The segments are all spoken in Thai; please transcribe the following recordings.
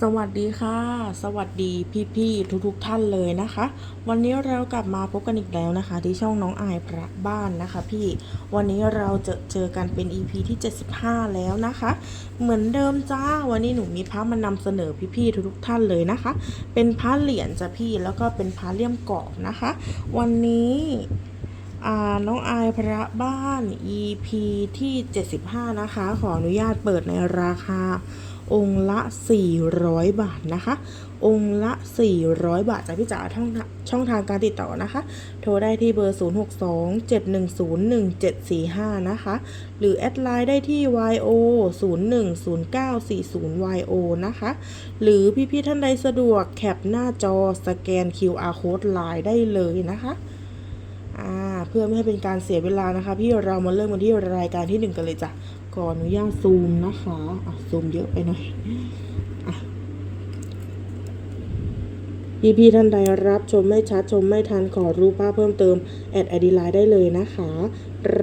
สวัสดีค่ะ สวัสดีพี่ๆทุกๆท่านเลยนะคะ วันนี้เรากลับมาพบกันอีกแล้วนะคะ ที่ช่องน้องอายพระบ้านนะคะ พี่วันนี้เราจะเจอกันเป็น EP ที่ 75 แล้วนะคะ เหมือนเดิมจ้าวันนี้หนูมีพระมานำเสนอพี่ๆทุกๆท่านเลยนะคะ เป็นพระเหรียญจ้ะพี่แล้วก็เป็นพระเลี่ยมกรอบนะคะ วันนี้อ่าน้องอายพระบ้าน EP ที่ 75 นะคะ ขออนุญาตเปิดในราคา องค์ละ 400 บาทนะคะ องค์ละ 400 บาทจากพี่จ๋าช่องช่องทางการติดต่อนะคะ โทรได้ที่เบอร์ 0627101745 นะคะ หรือแอดไลน์ได้ที่ yo 010940 yo นะคะ หรือพี่ๆท่านใดสะดวกแคปหน้าจอสแกน QR code ไลน์ได้เลยนะคะเพื่อไม่ให้เป็นการเสียเวลานะคะ พี่เรามาเริ่มกันที่รายการที่หนึ่งกันเลยจ้ะ ขออนุญาตซูมนะคะอะซูมเยอะไปหน่อยอะพี่พี่ท่านใดรับชมไม่ชัดชมไม่ทันขอรูปภาพเพิ่มเติมแอดไอดีไลน์ได้เลยนะคะ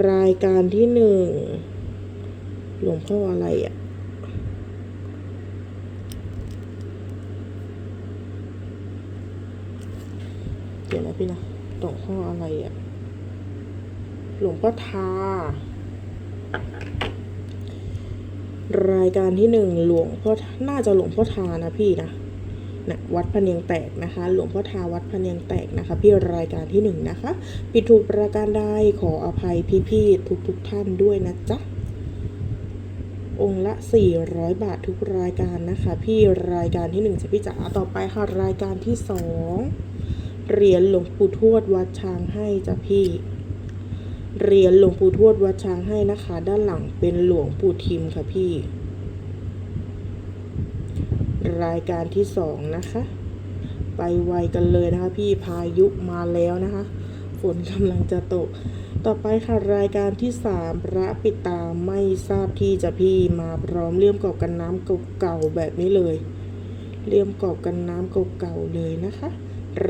รายการที่หนึ่งหลวงพ่ออะไรอะเดี๋ยวนะพี่นะหลวงพ่ออะไรอะ หลวงพ่อทา รายการที่หนึ่งหลวงพ่อน่าจะหลวงพ่อทานะพี่นะนะวัดพะเนียงแตกนะคะ หลวงพ่อทาวัดพะเนียงแตกนะคะ พี่รายการที่หนึ่งนะคะ ปิดถูกประการใดขออภัยพี่ๆทุกๆทท่านด้วยนะจ๊ะองค์ละ 400 บาททุกรายการนะคะ พี่รายการที่หนึ่งจะพี่จ๋าต่อไปค่ะรายการที่สองเหรียญหลวงปู่ทวดวัดช้างให้จ้ะพี่ เหรียญหลวงปู่ทวดวัดช้างให้นะคะ ด้านหลังเป็นหลวงปู่ทิมค่ะพี่ รายการที่สองนะคะ ไปไวกันเลยนะคะพี่พายุมาแล้วนะคะ ฝนกำลังจะตก ต่อไปค่ะรายการที่สามพระปิตาไม่ทราบที่จะพี่มาพร้อมเลี่ยมกรอบกันน้ำเก่าๆแบบนี้เลยเลี่ยมกรอบกันน้ำเก่าๆเลยนะคะ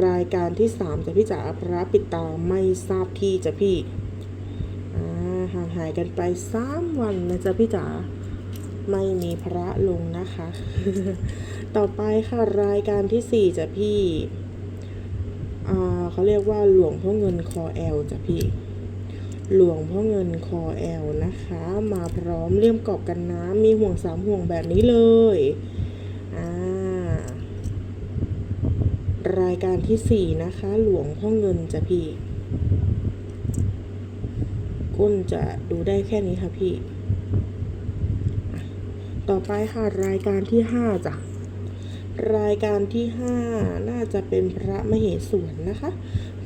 รายการที่สามจะพี่จ๋าพระปิตาไม่ทราบที่จะพี่ หายกันไปสามวันนะจ๊ะพี่จ๋าไม่มีพระลงนะคะ ต่อไปค่ะรายการที่สี่จ้ะพี่เขาเรียกว่าหลวงพ่อเงินคอแอลจ้ะพี่ หลวงพ่อเงินคอแอลนะคะ มาพร้อมเลี่ยมกรอบกันน้ำมีห่วงสามห่วงแบบนี้เลยรายการที่สี่นะคะ หลวงพ่อเงินจ้ะพี่ ก้นจะดูได้แค่นี้ค่ะพี่ ต่อไปค่ะรายการที่ห้าจ้ะ รายการที่ห้าน่าจะเป็นพระมเหสวนนะคะ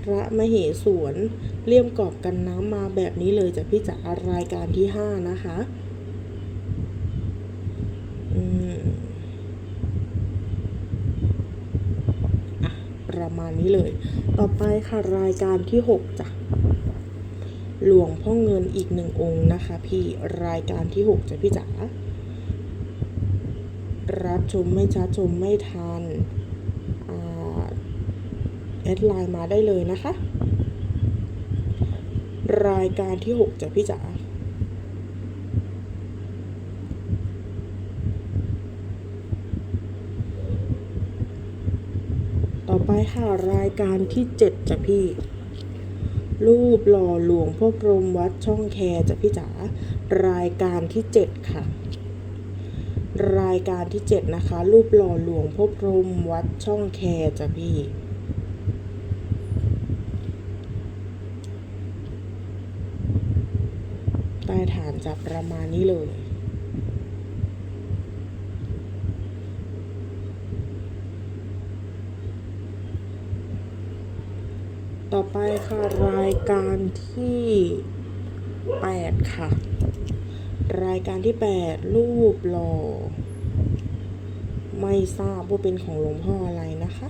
พระมเหสวนเลี่ยมกรอบกันน้ำมาแบบนี้เลยจ้ะพี่จ๋ารายการที่ห้านะคะอืมอะประมาณนี้เลย ต่อไปค่ะรายการที่หกจ้ะ หลวงพ่อเงินอีกหนึ่งองค์นะคะ พี่รายการที่หกจะพี่จ๋ารับชมไม่ชัดชมไม่ทันแอดไลน์มาได้เลยนะคะ รายการที่หกจะพี่จ๋าต่อไปค่ะรายการที่เจ็ดจ้ะพี่ รูปหล่อหลวงพ่อพรมวัดช่องแคจ้ะพี่จ๋ารายการที่เจ็ดค่ะ รายการที่เจ็ดนะคะ รูปหล่อหลวงพ่อพรมวัดช่องแคจ้ะพี่ใต้ฐานจะประมาณนี้เลย ต่อไปค่ะรายการที่แปดค่ะ รายการที่แปดรูปหล่อ ไม่ทราบว่าเป็นของหลวงพ่ออะไรนะคะ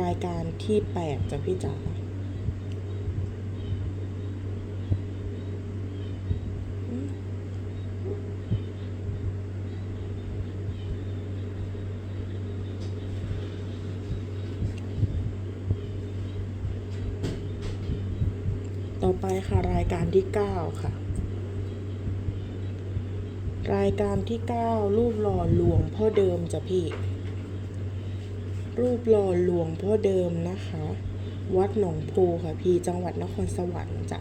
รายการที่แปดจ้ะพี่จ๋า ต่อไปค่ะรายการที่ 9 ค่ะ รายการที่ 9 รูปหล่อหลวงพ่อเดิมจ้ะพี่ รูปหล่อหลวงพ่อเดิมนะคะ วัดหนองโพค่ะพี่จังหวัดนครสวรรค์จ้ะ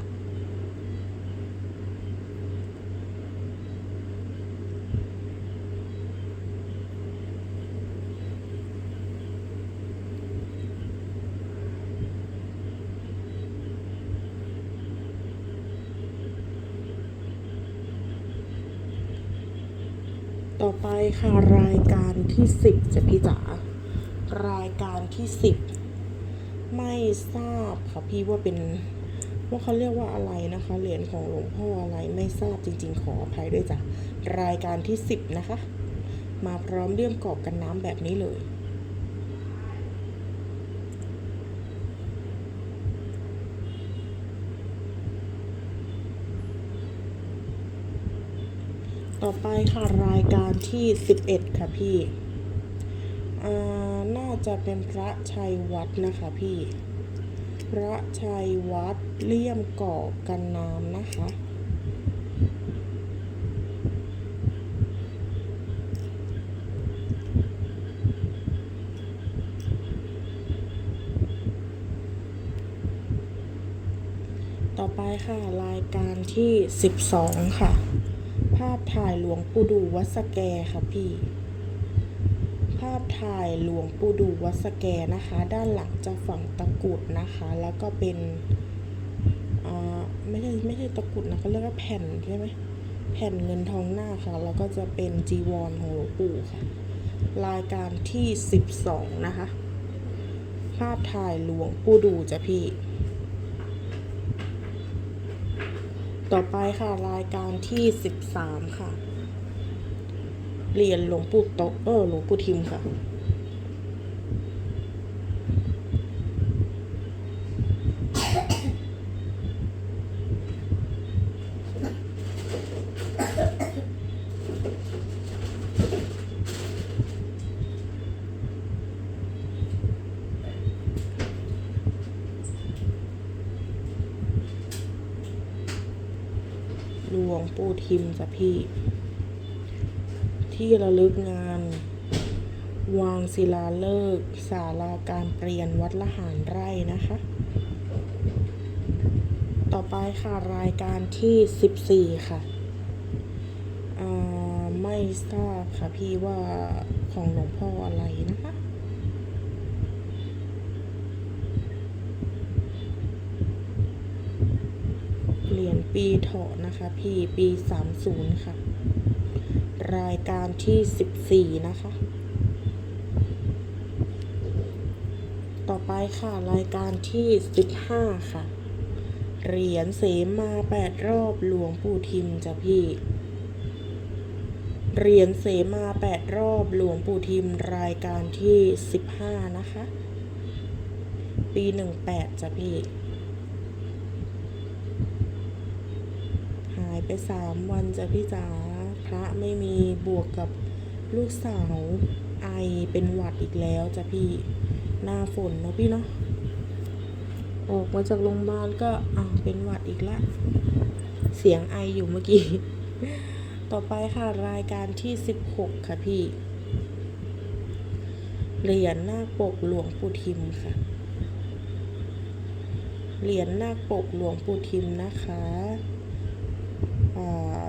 ค่ะรายการที่สิบจะพี่จ๋ารายการที่สิบไม่ทราบค่ะพี่ว่าเป็นว่าเขาเรียกว่าอะไรนะคะเหรียญของหลวงพ่ออะไรไม่ทราบจริง ๆ ขออภัยด้วยจ้ะรายการที่สิบนะคะ มาพร้อมเลื่อมกรอบกันน้ำแบบนี้เลย ต่อไปค่ะรายการที่11ค่ะพี่น่าจะเป็นพระชัยวัดนะคะพี่ พระชัยวัดเลี่ยมกรอกันน้ำนะคะต่อไปค่ะ รายการที่ 12 ค่ะาพถ่ายหลวงปู่ดูวัดสแกค่ะพี่ ภาพถ่ายหลวงปู่ดูวัดสแกนะคะ ด้านหลังจะฝังตะกุดนะคะ แล้วก็เป็นอ่าไม่ใช่ไม่ใช่ตะกุดนะเขาเรียกว่าแผ่นใช่ไหมแผ่นเงินทองหน้าค่ะ แล้วก็จะเป็นจีวรของหลวงปู่ค่ะ รายการที่ 12 นะคะ ภาพถ่ายหลวงปู่ดูจ้ะพี่ ต่อไปค่ะรายการที่สิบสามค่ะ เรียนหลวงปู่โตะเออหลวงปู่ทิมค่ะ งปู่ทิมจ้ะพี่ ที่ระลึกงาน วางศิลาฤกษ์ศาลาการเปลี่ยนวัดละหารไร่นะคะ ต่อไปค่ะรายการที่ 14 ค่ะอ่าไม่ทราบค่ะพี่ว่าของหลวงพ่ออะไรนะคะ เหรียญปีเถาะนะคะพี่ปี 30 ค่ะ รายการที่ 14 นะคะ ต่อไปค่ะ รายการที่ 15 ค่ะ เหรียญเสมาแปดรอบหลวงปู่ทิมจ้ะพี่ เหรียญเสมาแปดรอบหลวงปู่ทิม รายการที่ 15 นะคะ ปี 18จ้ะพี่ หายไป สามวันจ้ะพี่จ๋าพระไม่มีบวกกับลูกสาวไอเป็นหวัดอีกแล้วจ้ะพี่หน้าฝนเนาะพี่เนาะออกมาจากโรงพยาบาลก็อ้าวเป็นหวัดอีกละ เสียงไออยู่เมื่อกี้ ต่อไปค่ะรายการที่16ค่ะพี่เหรียญหน้าปกหลวงปู่ทิมค่ะ เหรียญหน้าปกหลวงปู่ทิมนะคะ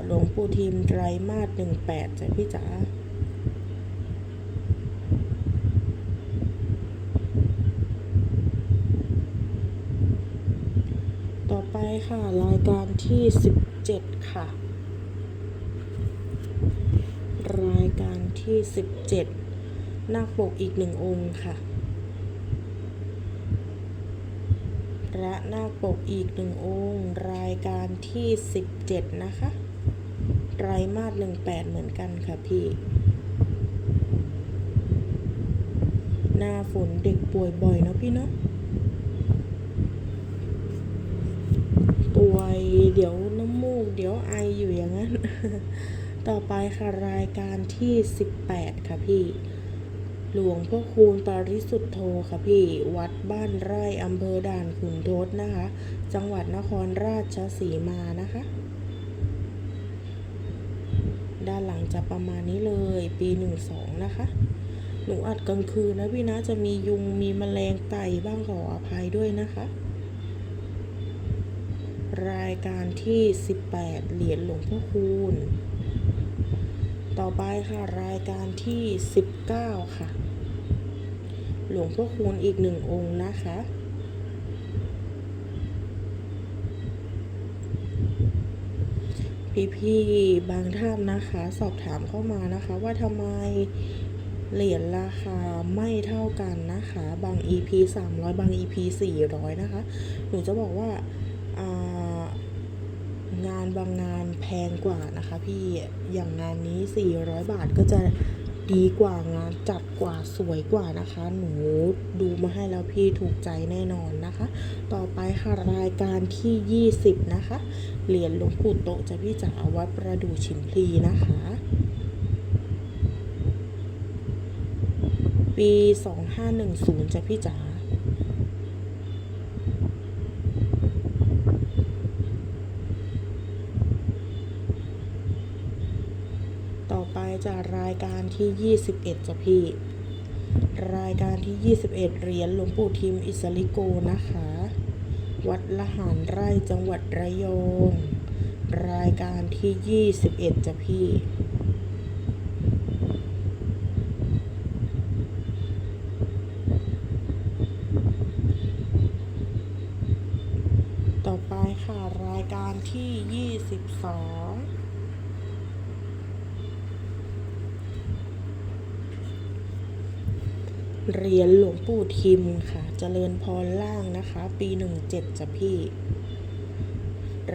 หลวงปู่ทิมไตรมาสหนึ่งแปดจ้ะพี่จ๋าต่อไปค่ะ รายการที่สิบเจ็ดค่ะ รายการที่สิบเจ็ดนาคปกอีกหนึ่งองค์ค่ะ พระนาคปกอีกหนึ่งองค์ รายการที่ 17 นะคะไตรมาสหนึ่งแปดเหมือนกันค่ะพี่ หน้าฝนเด็กป่วยบ่อยเนาะพี่เนาะป่วยเดี๋ยวน้ำมูก เดี๋ยวไออยู่อย่างนั้น ต่อไปค่ะรายการที่ 18 ค่ะพี่ หลวงพ่อคูณปริสุทธโธค่ะพี่ วัด บ้านไร่อำเภอด่านขุนทดนะคะ จังหวัดนครราชสีมานะคะ ด้านหลังจะประมาณนี้เลยปีหนึ่งสองนะคะ หนูอัดกลางคืนนะพี่นะจะมียุงมีแมลงไต่บ้างขออภัยด้วยนะคะ รายการที่ 18 เหรียญหลวงพ่อคูณต่อไปค่ะ รายการที่ 19 ค่ะ หลวงพ่อคูณอีกหนึ่งองค์นะคะ พี่ๆบางท่านนะคะ สอบถามเข้ามานะคะ ว่าทำไมเหรียญราคาไม่เท่ากันนะคะ บาง EP 300 บาง EP 400 นะคะ หนูจะบอกว่าางานบางงานแพงกว่านะคะพี่อย่างงานนี้ 400 บาทก็จะ ดีกว่างานจัดกว่าสวยกว่านะคะ หนูดูมาให้แล้วพี่ถูกใจแน่นอนนะคะ ต่อไปค่ะรายการที่ 20 นะคะ เหรียญหลวงปู่โตจะพี่จ๋าวัดประดู่ชิมพลีนะคะปี 2510 จะพี่จ๋า ต่อไปจะรายการที่ 21จะพี่ รายการที่ 21 เหรียญหลวงปู่ทิมอิสริโกนะคะ วัดละหารไร่จังหวัดระยอง รายการที่ 21จะพี่ต่อไปค่ะ รายการที่ 22 เหรียญหลวงปู่ทิมค่ะเจริญพรล่างนะคะ ปี 17จ้ะพี่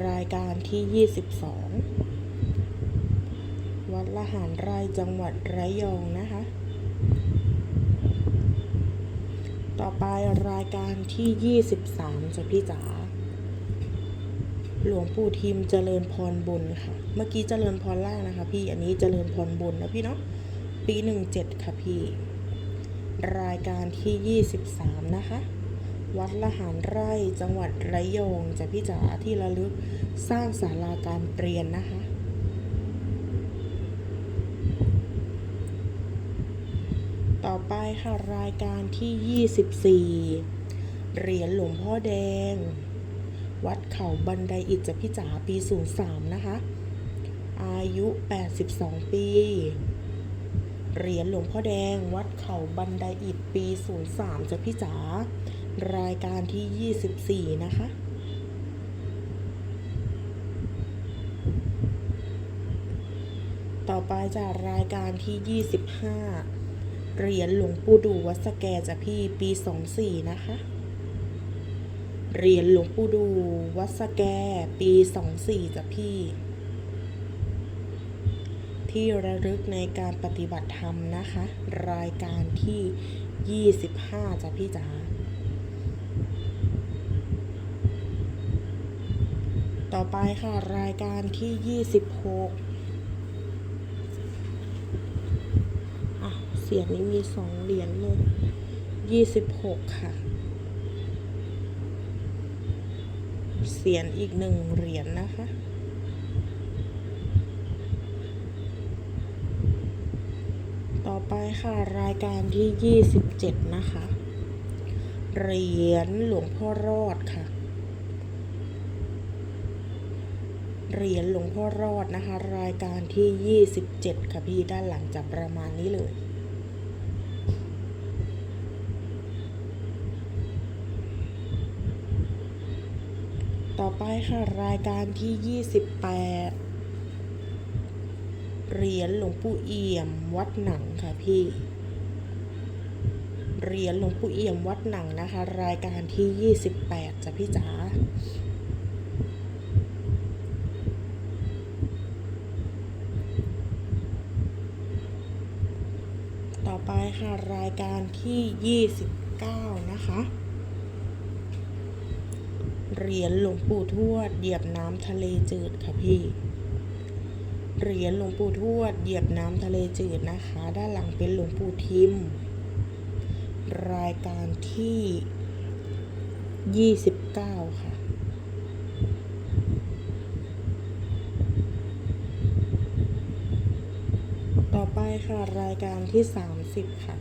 รายการที่ 22 วัดละหารไร่จังหวัดระยองนะคะ ต่อไปรายการที่ 23จ้ะพี่จ๋าหลวงปู่ทิมเจริญพรบนค่ะ เมื่อกี้เจริญพรล่างนะคะ พี่อันนี้เจริญพรบนนะพี่เนาะปี 17 ค่ะพี่ รายการที่ 23 นะคะ วัดละหารไร่จังหวัดระยองจะพี่จ๋าที่ระลึกสร้างศาลาการเปลี่ยนนะคะ ต่อไปค่ะรายการที่ 24 เหรียญหลวงพ่อแดง วัดเขาบันไดอิฐจะพี่จ๋าปี 03 นะคะ อายุ 82 ปี เหรียญหลวงพ่อแดงวัดเขาบันไดอิฐปี 03 จะพี่จ๋ารายการที่ 24 นะคะต่อไปจากรายการที่ 25 เหรียญหลวงปู่ดูวัดสแกจะพี่ปี 24 นะคะ เหรียญหลวงปู่ดูวัดสแกปี 24จะพี่ ที่ระลึกในการปฏิบัติธรรมนะคะ รายการที่ 25จ้ะพี่จ๋าต่อไปค่ะ รายการที่ 26อะเสียงนี้มีสองเหรียญเลย26 ค่ะ เสียงอีกหนึ่งเหรียญนะคะ ต่อ ไปค่ะรายการที่ 27 นะคะ เหรียญหลวงพ่อรอดค่ะ เหรียญหลวงพ่อรอดนะคะ รายการที่ 27 ค่ะพี่ด้านหลังจะประมาณนี้เลยต่อไปค่ะ รายการที่ 28 เหรียญหลวงปู่เอี่ยมวัดหนังค่ะพี่เหรียญหลวงปู่เอี่ยมวัดหนังนะคะ รายการที่ 28จ้ะพี่จ๋าต่อไปค่ะรายการที่ 29 นะคะเหรียญหลวงปู่ทวดเหยียบน้ำทะเลจืดค่ะพี่ เหรียญหลวงปู่ทวด เหยียบน้ำทะเลจืดนะคะ ด้านหลังเป็นหลวงปู่ทิม รายการที่ 29 ค่ะต่อไปค่ะ รายการที่ 30 ค่ะ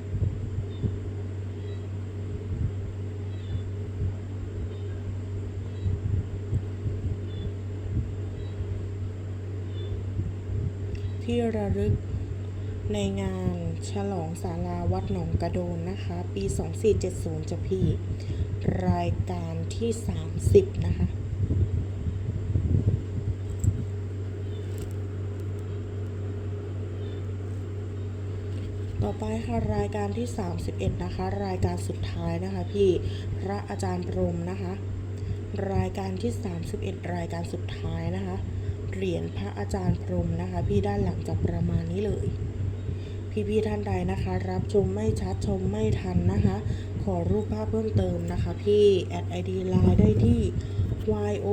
ที่ระลึกในงานฉลองศาลาวัดหนองกระโดนนะคะ ปี 2470 จะพี่ รายการที่ 30 นะคะ ต่อไปค่ะรายการที่ 31 นะคะ รายการสุดท้ายนะคะพี่พระอาจารย์พรมนะคะ รายการที่ 31 รายการสุดท้ายนะคะ เหรียญพระอาจารย์พรมนะคะ พี่ด้านหลังจะประมาณนี้เลย พี่ๆท่านใดนะคะ รับชมไม่ชัดชมไม่ทันนะคะ ขอรูปภาพเพิ่มเติมนะคะ พี่แอดไอดีไลน์ได้ที่ yo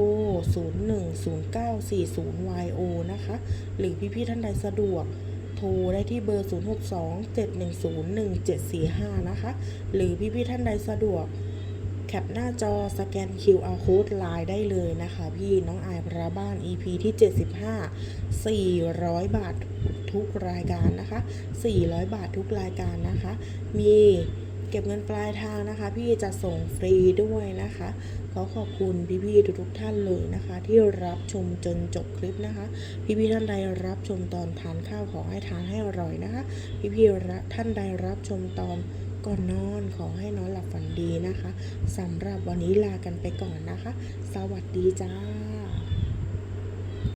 0 1 0 9 4 0 yo นะคะ หรือพี่ๆท่านใดสะดวกโทรได้ที่เบอร์ 0627101745 นะคะ หรือพี่ๆท่านใดสะดวก ปหน้าจอสแกน QR code ไลน์ได้เลยนะคะ พี่น้องอายพระบ้าน EP ที่ 75 400 บาททุกรายการนะคะ 400 บาททุกรายการนะคะ มีเก็บเงินปลายทางนะคะ พี่จะส่งฟรีด้วยนะคะขอขอบคุณพี่ๆทุกๆท่านเลยนะคะ ที่รับชมจนจบคลิปนะคะ พี่ๆท่านใดรับชมตอนทานข้าวขอให้ทานให้อร่อยนะคะ พี่ๆท่านใดรับชมตอน ก่อนนอนขอให้นอนหลับฝันดีนะคะสำหรับวันนี้ลากันไปก่อนนะคะ สวัสดีจ้า